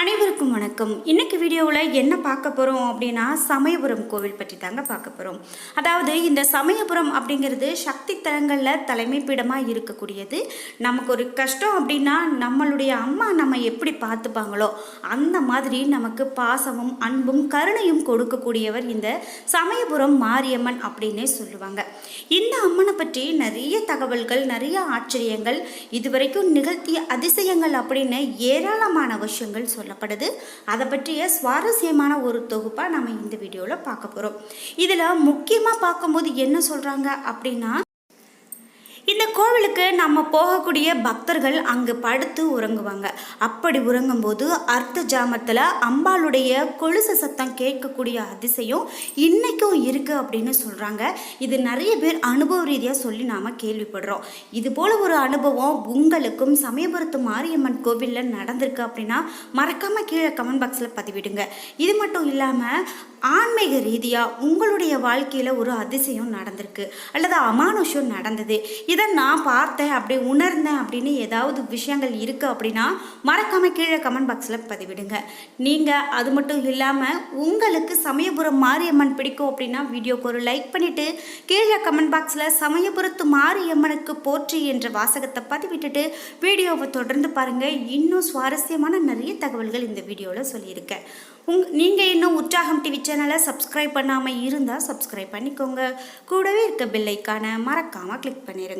அனைவருக்கும் வணக்கம். இன்றைக்கி வீடியோவில் என்ன பார்க்க போகிறோம் அப்படின்னா சமயபுரம் கோவில் பற்றி தாங்க பார்க்க போகிறோம் அதாவது இந்த சமயபுரம் அப்படிங்கிறது சக்தி தலங்களில் தலைமை பீடமாக இருக்கக்கூடியது. நமக்கு ஒரு கஷ்டம் அப்படின்னா நம்மளுடைய அம்மா நம்ம எப்படி பார்த்துப்பாங்களோ அந்த மாதிரி நமக்கு பாசமும் அன்பும் கருணையும் கொடுக்கக்கூடியவர் இந்த சமயபுரம் மாரியம்மன் அப்படின்னே சொல்லுவாங்க. இந்த அம்மனை பற்றி நிறைய தகவல்கள் நிறைய ஆச்சரியங்கள் இதுவரைக்கும் நிகழ்த்திய அதிசயங்கள் அப்படின்னு ஏராளமான விஷயங்கள் சொல்லப்படுது. அதை பற்றிய சுவாரஸ்யமான ஒரு தொகுப்பாக நம்ம இந்த வீடியோவில் பார்க்க போகிறோம் இதில் முக்கியமாக பார்க்கும்போது என்ன சொல்கிறாங்க அப்படின்னா இந்த கோவிலுக்கு நம்ம போகக்கூடிய பக்தர்கள் அங்கு படுத்து உறங்குவாங்க. அப்படி உறங்கும்போது அர்த்த ஜாமத்தில் அம்பாளுடைய கொலுசு சத்தம் கேட்கக்கூடிய அதிசயம் இன்றைக்கும் இருக்குது அப்படின்னு சொல்கிறாங்க இது நிறைய பேர் அனுபவ ரீதியாக சொல்லி நாம் கேள்விப்படுறோம். இது போல் ஒரு அனுபவம் உங்களுக்கும் சமயபுரத்து மாரியம்மன் கோவிலில் நடந்திருக்கு அப்படின்னா மறக்காமல் கீழே கமெண்ட் பாக்ஸில் பதிவிடுங்க. இது மட்டும் இல்லாமல் ஆன்மீக ரீதியாக உங்களுடைய வாழ்க்கையில் ஒரு அதிசயம் நடந்திருக்கு. அல்லது அமானுஷம் நடந்தது. இதை நான் பார்த்தேன் அப்படி உணர்ந்தேன் அப்படின்னு ஏதாவது விஷயங்கள் இருக்குது அப்படின்னா மறக்காமல் கீழே கமெண்ட் பாக்ஸில் பதிவிடுங்க. நீங்கள் அது மட்டும் இல்லாமல் உங்களுக்கு சமயபுரம் மாரியம்மன் பிடிக்கும் அப்படின்னா வீடியோக்கு ஒரு லைக் பண்ணிவிட்டு கீழே கமெண்ட் பாக்ஸில் சமயபுரத்து மாரியம்மனுக்கு போற்றி என்ற வாசகத்தை பதிவிட்டுட்டு வீடியோவை தொடர்ந்து பாருங்கள் இன்னும் சுவாரஸ்யமான நிறைய தகவல்கள் இந்த வீடியோவில் சொல்லியிருக்கேன் உங் நீங்கள் இன்னும் உற்சாகம் டிவி சேனலை சப்ஸ்கிரைப் பண்ணாமல் இருந்தால் சப்ஸ்கிரைப் பண்ணிக்கோங்க. கூடவே இருக்க பில்லைக்கான மறக்காமல் கிளிக் பண்ணிடுங்க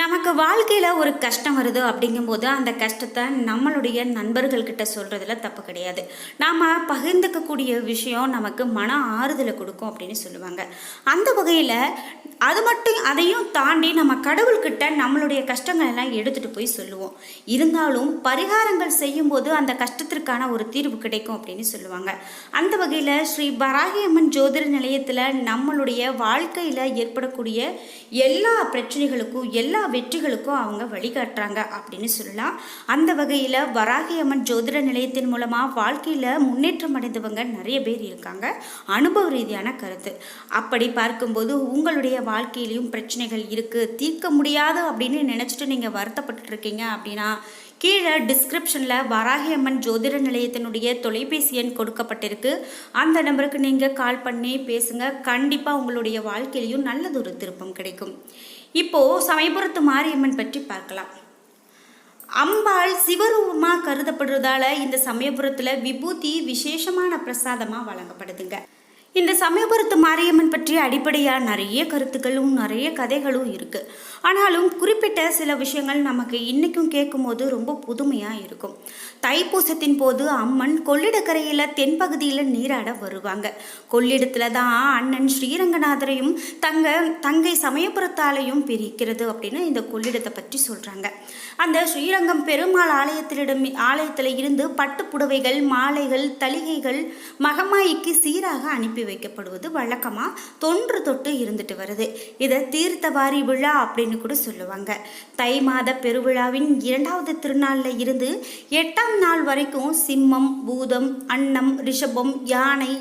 நமக்கு வாழ்க்கையில் ஒரு கஷ்டம் வருது அப்படிங்கும்போது அந்த கஷ்டத்தை நம்மளுடைய நண்பர்கள்கிட்ட சொல்கிறதுல தப்பு கிடையாது. நாம் பகிர்ந்துக்கக்கூடிய விஷயம் நமக்கு மன ஆறுதலை கொடுக்கும் அப்படின்னு சொல்லுவாங்க. அந்த வகையில் அது மட்டும் அதையும் தாண்டி நம்ம கடவுள்கிட்ட நம்மளுடைய கஷ்டங்கள் எல்லாம் எடுத்துகிட்டு போய் சொல்லுவோம். இருந்தாலும் பரிகாரங்கள் செய்யும்போது அந்த கஷ்டத்திற்கான ஒரு தீர்வு கிடைக்கும் அப்படின்னு சொல்லுவாங்க. அந்த வகையில் ஸ்ரீ பராகியம்மன் ஜோதிட நிலையத்தில் நம்மளுடைய வாழ்க்கையில் ஏற்படக்கூடிய எல்லா பிரச்சனைகளுக்கும் எல்லா வெற்றிகளுக்கும் அவங்க வழிகாட்டுறாங்க அப்படின்னு சொல்லலாம். அந்த வகையில் வராகியம்மன் ஜோதிட நிலையத்தின் மூலமாக வாழ்க்கையில் முன்னேற்றம் அடைந்தவங்க நிறைய பேர் இருக்காங்க. அனுபவ ரீதியான கருத்து. அப்படி பார்க்கும்போது உங்களுடைய வாழ்க்கையிலையும் பிரச்சனைகள் இருக்குது தீர்க்க முடியாது அப்படின்னு நினச்சிட்டு நீங்கள் வருத்தப்பட்டு இருக்கீங்க அப்படின்னா கீழே டிஸ்கிரிப்ஷனில் வராகியம்மன் ஜோதிட நிலையத்தினுடைய தொலைபேசி எண் கொடுக்கப்பட்டிருக்கு. அந்த நம்பருக்கு நீங்கள் கால் பண்ணி பேசுங்க. கண்டிப்பாக உங்களுடைய வாழ்க்கையிலையும் நல்லதொரு திருப்பம் கிடைக்கும். இப்போது சமயபுரத்து மாரியம்மன் பற்றி பார்க்கலாம். அம்பாள் சிவரூபமாக கருதப்படுறதால இந்த சமயபுரத்தில் விபூதி விசேஷமான பிரசாதமாக வழங்கப்படுதுங்க. இந்த சமயபுரத்து மாரியம்மன் பற்றி அடிப்படையாக நிறைய கருத்துக்களும் நிறைய கதைகளும் இருக்குது ஆனாலும் குறிப்பிட்ட சில விஷயங்கள் நமக்கு இன்றைக்கும் கேட்கும்போது ரொம்ப புதுமையாக இருக்கும். தைப்பூசத்தின் போது அம்மன் கொள்ளிடக்கரையில் தென்பகுதியில் நீராட வருவாங்க. கொள்ளிடத்தில் தான் அண்ணன் ஸ்ரீரங்கநாதரையும் தங்க தங்கை சமயபுரத்தாலையும் பிரிக்கிறது அப்படின்னு இந்த கொள்ளிடத்தை பற்றி சொல்கிறாங்க அந்த ஸ்ரீரங்கம் பெருமாள் ஆலயத்திலிடம் ஆலயத்தில் இருந்து பட்டு புடவைகள் மாலைகள் தலிகைகள் மகமாயிக்கு சீராக அனுப்பி வைக்கப்படுவது வழக்கமாக தொன்று தொட்டு இருந்துட்டு வருது. இதை தீர்த்தவாரி விழா அப்படின்னு கூட சொல்லுவாங்க. தை மாத பெருவிழாவின் இரண்டாவது திருநாளில் இருந்து எட்டாம் நாள் வரைக்கும் சிம்மம் பூதம் அன்னம் ரிஷபம் யானை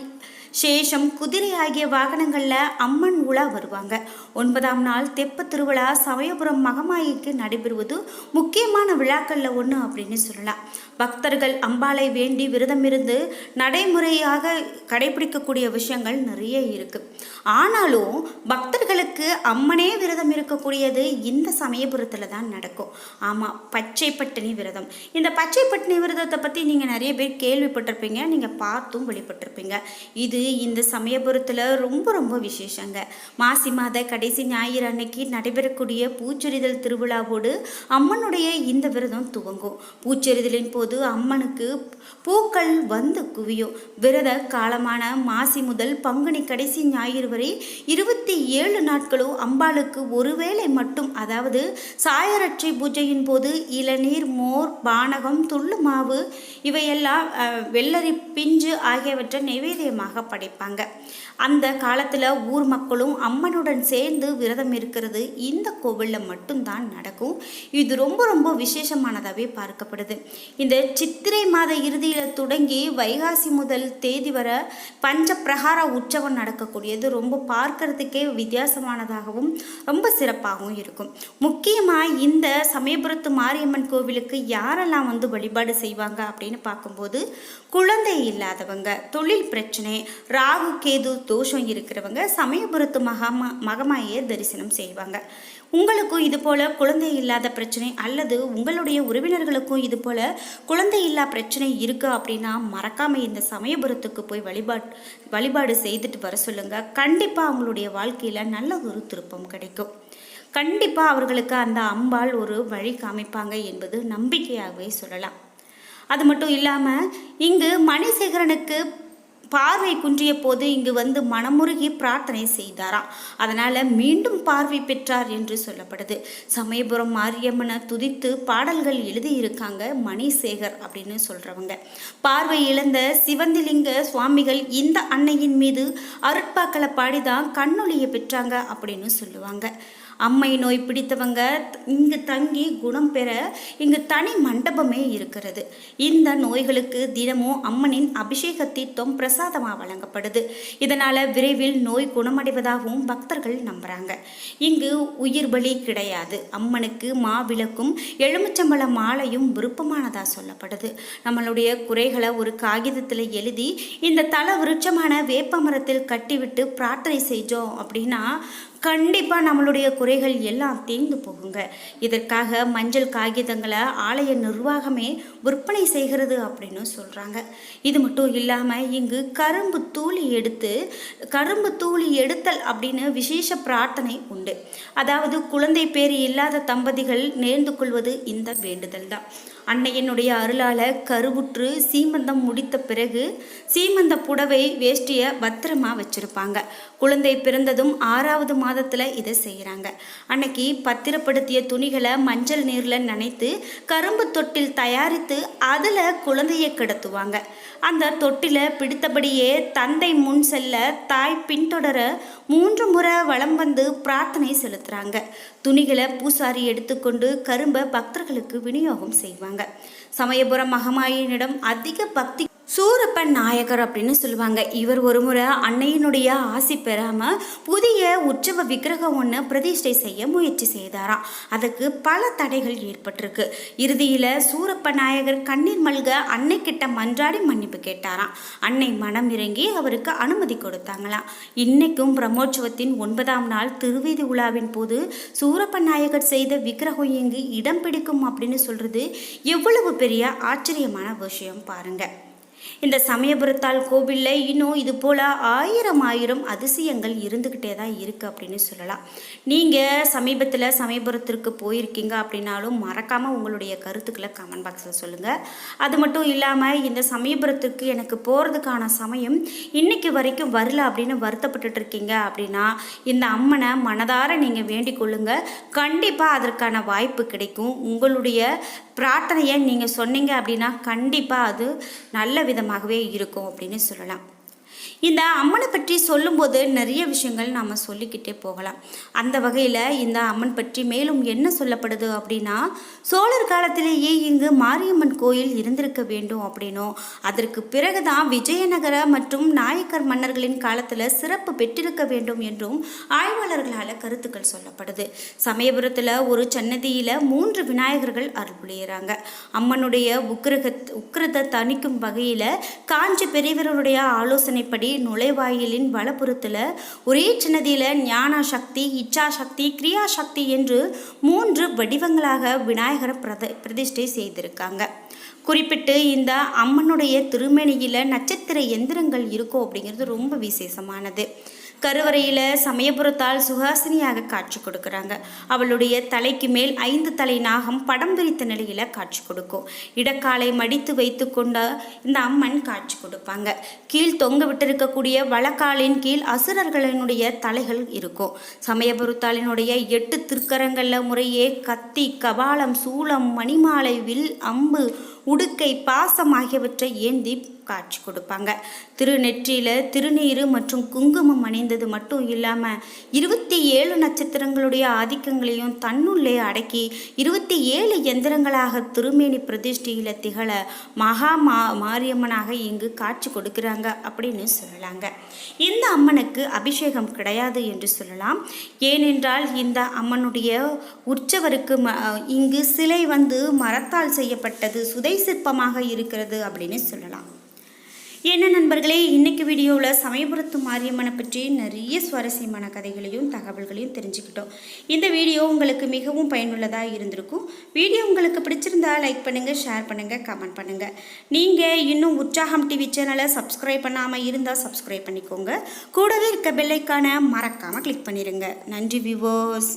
சேஷம் குதிரை ஆகிய வாகனங்களில் அம்மன் உலா வருவாங்க. ஒன்பதாம் நாள் தெப்ப திருவிழா சமயபுரம் மகமாயிக்கு நடைபெறுவது முக்கியமான விழாக்களில் ஒன்று அப்படின்னு சொல்லலாம். பக்தர்கள் அம்பாளை வேண்டி விரதம் இருந்து நடைமுறையாக கடைபிடிக்கக்கூடிய விஷயங்கள் நிறைய இருக்குது ஆனாலும் பக்தர்களுக்கு அம்மனே விரதம் இருக்கக்கூடியது இந்த சமயபுரத்தில் தான் நடக்கும். ஆமாம் பச்சை பட்டினி விரதம். இந்த பச்சை பட்டினி விரதத்தை பற்றி நீங்கள் நிறைய பேர் கேள்விப்பட்டிருப்பீங்க நீங்கள் பார்த்தும் வெளிப்பட்டிருப்பீங்க. இது இந்த சமயபுரத்தில் ரொம்ப ரொம்ப விசேஷங்க. மாசி மாத கடைசி ஞாயிறு அன்னைக்கு நடைபெறக்கூடிய பூச்சொரிதல் திருவிழாவோடு அம்மனுடைய இந்த விரதம் துவங்கும். பூச்சொரிதலின் போது அம்மனுக்கு பூக்கள் வந்து குவியும். விரத காலமான மாசி முதல் பங்குனி கடைசி ஞாயிறு வரை இருபத்தி ஏழு நாட்களும் அம்பாளுக்கு ஒருவேளை மட்டும் அதாவது சாயரட்சை பூஜையின் போது இளநீர் மோர் பானகம் துள்ளு மாவு இவையெல்லாம் வெள்ளரி பிஞ்சு ஆகியவற்றை நைவேத்தியமாக படைப்பாங்க. அந்த காலத்தில் ஊர் மக்களும் அம்மனுடன் சேர்ந்து விரதம் இருக்கிறது இந்த கோவிலில் மட்டும்தான் நடக்கும். இது ரொம்ப ரொம்ப விசேஷமானதாகவே பார்க்கப்படுது. இந்த சித்திரை மாத இறுதியில் தொடங்கி வைகாசி முதல் தேதி வரை பஞ்ச பிரகார உற்சவம் நடக்கக்கூடியது ரொம்ப பார்க்கறதுக்கே வித்தியாசமானதாகவும் ரொம்ப சிறப்பாகவும் இருக்கும். முக்கியமாக இந்த சமயபுரத்து மாரியம்மன் கோவிலுக்கு யாரெல்லாம் வந்து வழிபாடு செய்வாங்க அப்படின்னு பார்க்கும்போது குழந்தை இல்லாதவங்க தொழில் பிரச்சனை ராகு கேது தோஷம் இருக்கிறவங்க சமயபுரத்து மகாமா மகமாயை தரிசனம் செய்வாங்க. உங்களுக்கும் இது போல குழந்தை இல்லாத பிரச்சனை அல்லது உங்களுடைய உறவினர்களுக்கும் இது போல குழந்தை இல்லா பிரச்சனை இருக்கு அப்படின்னா மறக்காம இந்த சமயபுரத்துக்கு போய் வழிபாடு வழிபாடு செய்துட்டு வர சொல்லுங்க. கண்டிப்பா அவங்களுடைய வாழ்க்கையில நல்ல ஒரு திருப்பம் கிடைக்கும். கண்டிப்பா அவர்களுக்கு அந்த அம்பாள் ஒரு வழி காமிப்பாங்க என்பது நம்பிக்கையாகவே சொல்லலாம். அது மட்டும் இல்லாமல் இங்கு மணிசேகரனுக்கு பார்வை குன்றிய போது இங்கு வந்து மனமுருகி பிரார்த்தனை செய்தாராம் அதனால மீண்டும் பார்வை பெற்றார் என்று சொல்லப்படுது. சமயபுரம் மாரியம்மனை துதித்து பாடல்கள் எழுதியிருக்காங்க மணிசேகர் அப்படின்னு சொல்றவங்க. பார்வை இழந்த சிவந்திலிங்க சுவாமிகள் இந்த அன்னையின் மீது அருட்பாக்களை பாடிதான் கண்ணொளியை பெற்றாங்க அப்படின்னு சொல்லுவாங்க. அம்மை நோய் பிடித்தவங்க இங்கு தங்கி குணம் பெற இங்கு தனி மண்டபமே இருக்கிறது. இந்த நோய்களுக்கு தினமும் அம்மனின் அபிஷேக தீர்த்தம் பிரசாதமாக வழங்கப்படுது. இதனால் விரைவில் நோய் குணமடைவதாகவும் பக்தர்கள் நம்புகிறாங்க இங்கு உயிர் பலி கிடையாது. அம்மனுக்கு மாவிளக்கும் எலுமிச்சம்பழ மாலையும் விருப்பமானதாக சொல்லப்படுது. நம்மளுடைய குறைகளை ஒரு காகிதத்தில் எழுதி இந்த தல விருட்சமான வேப்ப மரத்தில் கட்டிவிட்டு பிரார்த்தனை செஞ்சோம் அப்படின்னா கண்டிப்பாக நம்மளுடைய குறைகள் எல்லாம் தீர்ந்து போகுங்க. இதற்காக மஞ்சள் காகிதங்களை ஆலய நிர்வாகமே விற்பனை செய்கிறது அப்படின்னு சொல்கிறாங்க இது மட்டும் இல்லாமல் இங்கு கரும்பு தூளி எடுத்து கரும்பு தூளி எடுத்தல் அப்படின்னு விசேஷ பிரார்த்தனை உண்டு. அதாவது குழந்தை பேர் இல்லாத தம்பதிகள் நேர்ந்து கொள்வது இந்த வேண்டுதல் தான் அன்னையனுடைய அருளால் கருவுற்று சீமந்தம் முடித்த பிறகு சீமந்த புடவை வேஷ்டியை பத்திரமாக வச்சுருப்பாங்க. குழந்தை பிறந்ததும் ஆறாவது மாதத்தில் இதை செய்கிறாங்க அன்னைக்கு பத்திரப்படுத்திய துணிகளை மஞ்சள் நீரில் நனைத்து கரும்பு தொட்டில் தயாரித்து அதில் குழந்தையை கிடத்துவாங்க. அந்த தொட்டில பிடித்தபடியே தந்தை முன் செல்ல தாய் பின்தொடர மூன்று முறை வளம் வந்து பிரார்த்தனை செலுத்துறாங்க. துணிகளை பூசாரி எடுத்துக்கொண்டு கரும்பை பக்தர்களுக்கு விநியோகம் செய்வாங்க. சமயபுரம் மகமாயினிடம் அதிக பக்தி சூரப்பன் நாயகர் அப்படின்னு சொல்லுவாங்க. இவர் ஒரு முறை அன்னையினுடைய ஆசி பெறாமல் புதிய உற்சவ விக்கிரகம் ஒன்று பிரதிஷ்டை செய்ய முயற்சி செய்தாராம் அதுக்கு பல தடைகள் ஏற்பட்டிருக்கு. இறுதியில் சூரப்ப நாயகர் கண்ணீர் மல்க அன்னை கிட்ட மன்றாடி மன்னிப்பு கேட்டாராம் அன்னை மனம் இறங்கி அவருக்கு அனுமதி கொடுத்தாங்களாம் இன்னைக்கும் பிரம்மோற்சவத்தின் ஒன்பதாம் நாள் திருவீதி உலாவின் போது சூரப்ப நாயகர் செய்த விக்கிரகம் இங்கு இடம் பிடிக்கும் அப்படின்னு சொல்றது எவ்வளவு பெரிய ஆச்சரியமான விஷயம் பாருங்கள் இந்த சமயபுரத்தால் கோவிலில் இன்னும் இது போல் ஆயிரம் ஆயிரம் அதிசயங்கள் இருந்துக்கிட்டே தான் இருக்குது அப்படின்னு சொல்லலாம். நீங்கள் சமீபத்தில் சமயபுரத்திற்கு போயிருக்கீங்க அப்படின்னாலும் மறக்காமல் உங்களுடைய கருத்துக்களை கமெண்ட் பாக்ஸில் சொல்லுங்கள் அது மட்டும் இல்லாமல் இந்த சமயபுரத்திற்கு எனக்கு போகிறதுக்கான சமயம் இன்னைக்கு வரைக்கும் வரல அப்படின்னு வருத்தப்பட்டுட்டு இருக்கீங்க அப்படின்னா இந்த அம்மனை மனதார நீங்கள் வேண்டிக் கொள்ளுங்கள் கண்டிப்பாக அதற்கான வாய்ப்பு கிடைக்கும். உங்களுடைய பிரார்த்தனையை நீங்கள் சொன்னீங்க அப்படின்னா கண்டிப்பாக அது நல்ல விதமாகவே இருக்கும் அப்படின்னு சொல்லலாம். இந்த அம்மனை பற்றி சொல்லும்போது நிறைய விஷயங்கள் நாம் சொல்லிக்கிட்டே போகலாம். அந்த வகையில் இந்த அம்மன் பற்றி மேலும் என்ன சொல்லப்படுது அப்படின்னா சோழர் காலத்திலேயே இங்கு மாரியம்மன் கோயில் இருந்திருக்க வேண்டும் அப்படின்னும் அதற்கு பிறகுதான் விஜயநகர மற்றும் நாயக்கர் மன்னர்களின் காலத்தில் சிறப்பு பெற்றிருக்க வேண்டும் என்றும் ஆய்வாளர்களால் கருத்துக்கள் சொல்லப்படுது. சமயபுரத்தில் ஒரு சன்னதியில் மூன்று விநாயகர்கள் அருள் அம்மனுடைய உக்கிரக உக்கிரத்தை தணிக்கும் வகையில் காஞ்சி பெரியவர்களுடைய ஆலோசனைப்படி நுழைவாயிலின் வலப்புறத்தில் ஒரே சின்னதியில் ஞான சக்தி இச்சா சக்தி கிரியா சக்தி என்று மூன்று வடிவங்களாக விநாயகரை பிரத பிரதிஷ்டை செய்திருக்காங்க. குறிப்பிட்டு இந்த அம்மனுடைய திருமணியில் நட்சத்திர எந்திரங்கள் இருக்கும் அப்படிங்கிறது ரொம்ப விசேஷமானது. கருவறையில் சமயபுரத்தால் சுகாசினியாக காட்சி கொடுக்குறாங்க. அவளுடைய தலைக்கு மேல் ஐந்து தலை நாகம் படம் பிரித்த நிலையில் காட்சி கொடுக்கும். இடக்காலை மடித்து வைத்து கொண்ட இந்த அம்மன் காட்சி கொடுப்பாங்க. கீழ் தொங்க விட்டிருக்கக்கூடிய வழக்காலின் கீழ் அசுரர்களினுடைய தலைகள் இருக்கும். சமயபுரத்தாளினுடைய எட்டு திருக்கரங்களில் முறையே கத்தி கபாலம் சூளம் மணிமாலை வில் அம்பு உடுக்கை பாசம் ஆகியவற்றை ஏந்தி காட்சி கொடுப்பாங்க. திருநெற்றியில் திருநீறு மற்றும் குங்குமம் அணிந்தது மட்டும் இல்லாமல் இருபத்தி ஏழு நட்சத்திரங்களுடைய ஆதிக்கங்களையும் தன்னுள்ளே அடக்கி இருபத்தி ஏழு எந்திரங்களாக திருமேனி பிரதிஷ்டியில் திகழ மகா மா மாரியம்மனாக இங்கு காட்சி கொடுக்குறாங்க அப்படின்னு சொல்லலாங்க. இந்த அம்மனுக்கு அபிஷேகம் கிடையாது என்று சொல்லலாம். ஏனென்றால் இந்த அம்மனுடைய உற்சவருக்கு ம இங்கு சிலை வந்து மரத்தால் செய்யப்பட்டது சுதை சிற்பமாக இருக்கிறது அப்படின்னு சொல்லலாம். என்ன நண்பர்களே இன்றைக்கு வீடியோவில் சமயபுரத்து மாரியம்மனை பற்றி நிறைய சுவாரஸ்யமான கதைகளையும் தகவல்களையும் தெரிஞ்சுக்கிட்டோம். இந்த வீடியோ உங்களுக்கு மிகவும் பயனுள்ளதாக இருந்திருக்கும். வீடியோ உங்களுக்கு பிடிச்சிருந்தா லைக் பண்ணுங்கள் ஷேர் பண்ணுங்கள் கமெண்ட் பண்ணுங்கள் நீங்கள் இன்னும் உற்சாகம் டிவி சேனலை சப்ஸ்கிரைப் பண்ணாமல் இருந்தால் சப்ஸ்கிரைப் பண்ணிக்கோங்க. கூடவே இருக்க பெல்லைக்கான மறக்காமல் கிளிக் பண்ணிடுங்க நன்றி விவோஸ்